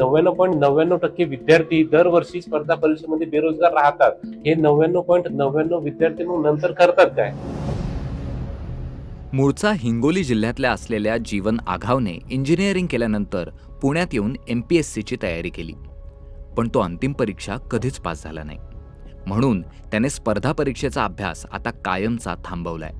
नव्याण्णव पॉईंट नव्याण्णव टक्के विद्यार्थी दरवर्षी स्पर्धा परीक्षेमध्ये बेरोजगार राहतात. हे नव्याण्णव पॉईंट नव्याण्णव विद्यार्थी मग नंतर करतात काय? मूळचा हिंगोली जिल्ह्यातल्या असलेल्या जीवन आघावने इंजिनिअरिंग केल्यानंतर पुण्यात येऊन एम पी एस सीची तयारी केली. पण तो अंतिम परीक्षा कधीच पास झाला नाही. म्हणून त्याने स्पर्धा परीक्षेचा अभ्यास आता कायमचा थांबवलाय.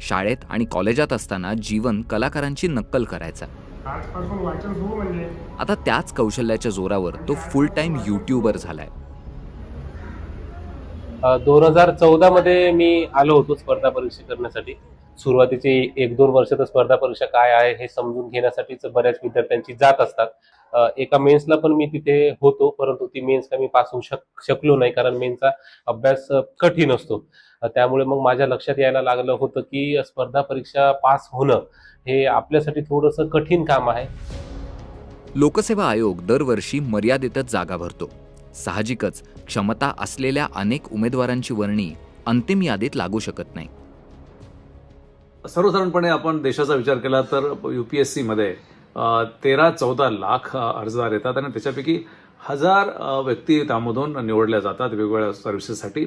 शाळेत आणि कॉलेजात असताना जीवन कलाकारांची नक्कल करायचा आजपासून वाचन सुरू म्हणजे? आता त्याच कौशल्याच्या जोरावर तो फुल टाइम युट्यूबर झालाय. दोन हजार चौदा मध्ये मी आलो होतो स्पर्धा परीक्षा करण्यासाठी. सुरुवातीचे एक दोन वर्ष तर स्पर्धा परीक्षा काय आहे हे समजून घेण्यासाठीच बऱ्याच विद्यार्थ्यांची जात असतात. एका मेन्सला पण मी तिथे होतो परंतु ती मेन्स का मी पास होऊ शक शकलो नाही कारण मेन्सचा अभ्यास कठीण असतो. त्यामुळे मग माझ्या लक्षात यायला लागलं होतं की स्पर्धा परीक्षा पास होणं हे आपल्यासाठी थोडंसं कठीण काम आहे. लोकसेवा आयोग दरवर्षी मर्यादितच जागा भरतो. साहजिकच क्षमता असलेल्या अनेक उमेदवारांची वर्णी अंतिम यादीत लागू शकत नाही. सर्वसाधारणपणे आपण देशाचा विचार केला तर यू पी एस सीमध्ये तेरा चौदा लाख अर्जदार येतात आणि त्याच्यापैकी हजार व्यक्ती त्यामधून निवडल्या जातात वेगवेगळ्या सर्व्हिसेससाठी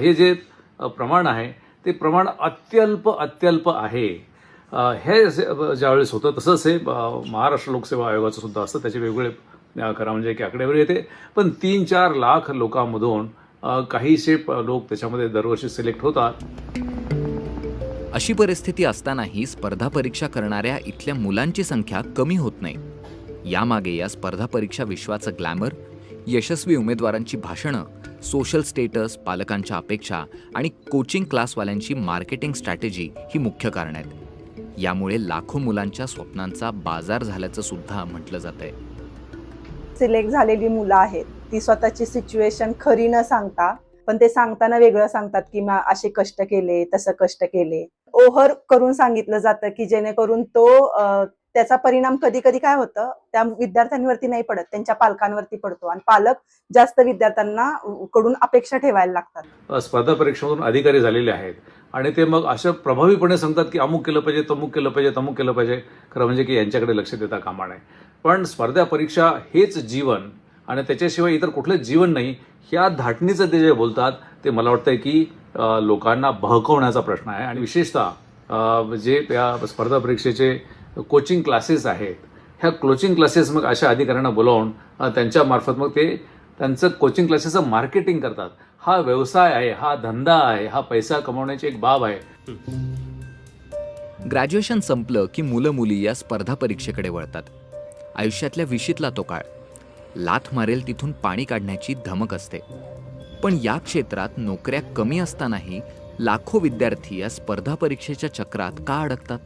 हे जे प्रमाण आहे. ते प्रमाण अत्यल्प अत्यल्प आहे. हे ज्यावेळेस होतं तसंच हे महाराष्ट्र लोकसेवा आयोगाचं सुद्धा असतं. त्याचे वेगवेगळे खरा खरं म्हणजे की आकडेवारी येते. पण तीन चार लाख लोकांमधून काहीशे प- लोक त्याच्यामध्ये दरवर्षी सिलेक्ट होतात. अशी परिस्थिती असतानाही स्पर्धा परीक्षा करणाऱ्या इथल्या मुलांची संख्या कमी होत नाही. यामागे या स्पर्धा परीक्षा विश्वाचं ग्लॅमर यशस्वी उमेदवारांची भाषणं सोशल स्टेटस पालकांच्या अपेक्षा आणि कोचिंग क्लासवाल्यांची मार्केटिंग स्ट्रॅटेजी ही मुख्य कारण आहेत. यामुळे लाखो मुलांच्या स्वप्नांचा बाजार झाल्याचं सुद्धा म्हटलं जातंय. सिलेक्ट झालेली मुलं आहेत ती स्वतःची सिच्युएशन खरी न सांगता पण ते सांगताना वेगळं सांगतात की मा असे कष्ट केले तसं कष्ट केले. ओव्हर करून सांगितलं जातं की जेणेकरून तो त्याचा परिणाम कधी कधी काय होतं? त्या विद्यार्थ्यांवरती नाही पडत त्यांच्या पालकांवरती पडतो आणि पालक जास्त विद्यार्थ्यांना कडून अपेक्षा ठेवायला लागतात. स्पर्धा परीक्षेमधून अधिकारी झालेले आहेत आणि ते मग असं प्रभावीपणे सांगतात की अमुक केलं पाहिजे तमुक केलं पाहिजे तमुक केलं पाहिजे. खरं म्हणजे की यांच्याकडे लक्ष देता कामा नये. पण स्पर्धा परीक्षा हेच जीवन आणि त्याच्याशिवाय इतर कुठलं जीवन नाही ह्या धाटणीचं ते जे बोलतात ते मला वाटतंय की लोकांना बहकवण्याचा प्रश्न आहे. आणि विशेषतः जे त्या स्पर्धा परीक्षेचे कोचिंग क्लासेस आहेत. ह्या कोचिंग क्लासेस मग अशा अधिकाऱ्यांना बोलावून त्यांच्यामार्फत मग ते त्यांचं कोचिंग क्लासेसचं मार्केटिंग करतात. हा व्यवसाय आहे हा धंदा आहे हा पैसा कमवण्याची एक बाब आहे. ग्रॅज्युएशन संपलं की मुलं मुली या स्पर्धा परीक्षेकडे वळतात. आयुष्यातल्या विशीतला तो काळ. लाथ मारेल तिथून पाणी काढण्याची धमक असते. पण या क्षेत्रात नोकऱ्या कमी असतानाही लाखो विद्यार्थी या स्पर्धा परीक्षेच्या चक्रात का अडकतात?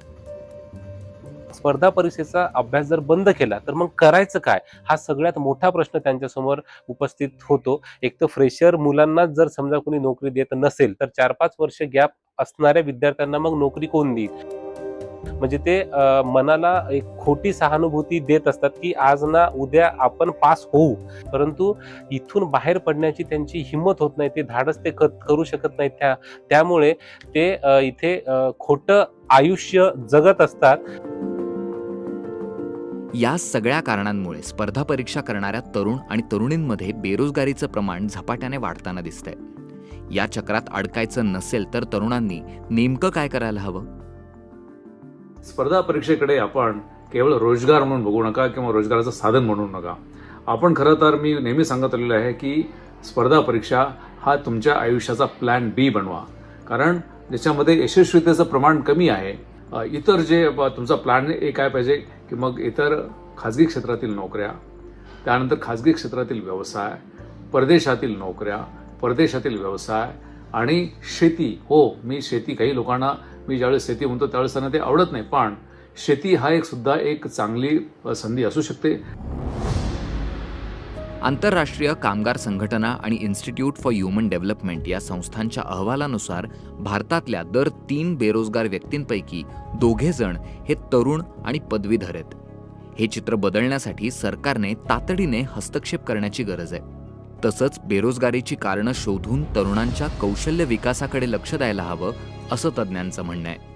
स्पर्धा परीक्षेचा अभ्यास जर बंद केला तर मग करायचं काय? हा सगळ्यात मोठा प्रश्न त्यांच्यासमोर उपस्थित होतो. एक तर फ्रेशर मुलांना जर समजा कोणी नोकरी देत नसेल तर चार पाच वर्ष गॅप असणाऱ्या विद्यार्थ्यांना मग नोकरी कोण देईल? म्हणजे ते मनाला एक खोटी सहानुभूती देत असतात की आज ना उद्या आपण पास होऊ. परंतु इथून बाहेर पडण्याची त्यांची हिंमत होत नाही ते धाडस ते करू शकत नाहीत त्या त्यामुळे ते इथे खोटं आयुष्य जगत असतात. या सगळ्या कारणांमुळे स्पर्धा परीक्षा करणाऱ्या तरुण आणि तरुणींमध्ये बेरोजगारीचं प्रमाण झपाट्याने वाढताना दिसतंय. या चक्रात अडकायचं नसेल तर तरुणांनी नेमकं काय करायला हवं? स्पर्धा परीक्षेकडे आपण केवळ रोजगार म्हणून बघू नका किंवा रोजगाराचं साधन म्हणू नका. आपण खरं तर मी नेहमी सांगत आलेलो आहे की स्पर्धा परीक्षा हा तुमच्या आयुष्याचा प्लॅन बी बनवा. कारण ज्याच्यामध्ये यशस्वीतेचं प्रमाण कमी आहे इतर जे तुमचा प्लॅन ए काय पाहिजे की मग इतर खाजगी क्षेत्रातील नोकऱ्या त्यानंतर खाजगी क्षेत्रातील व्यवसाय परदेशातील नोकऱ्या परदेशातील व्यवसाय आणि शेती. हो मी शेती काही लोकांना मी ज्यावेळेस शेती म्हणतो त्यावेळेस त्यांना ते आवडत नाही पण शेती हा एक सुद्धा एक चांगली संधी असू शकते. आंतरराष्ट्रीय कामगार संघटना आणि इन्स्टिट्यूट फॉर ह्युमन डेव्हलपमेंट या संस्थांच्या अहवालानुसार भारतातल्या दर तीन बेरोजगार व्यक्तींपैकी दोघे जण हे तरुण आणि पदवीधर आहेत. हे चित्र बदलण्यासाठी सरकारने तातडीने हस्तक्षेप करण्याची गरज आहे. तसंच बेरोजगारीची कारणं शोधून तरुणांच्या कौशल्य विकासाकडे लक्ष द्यायला हवं असं तज्ज्ञांचं म्हणणं आहे.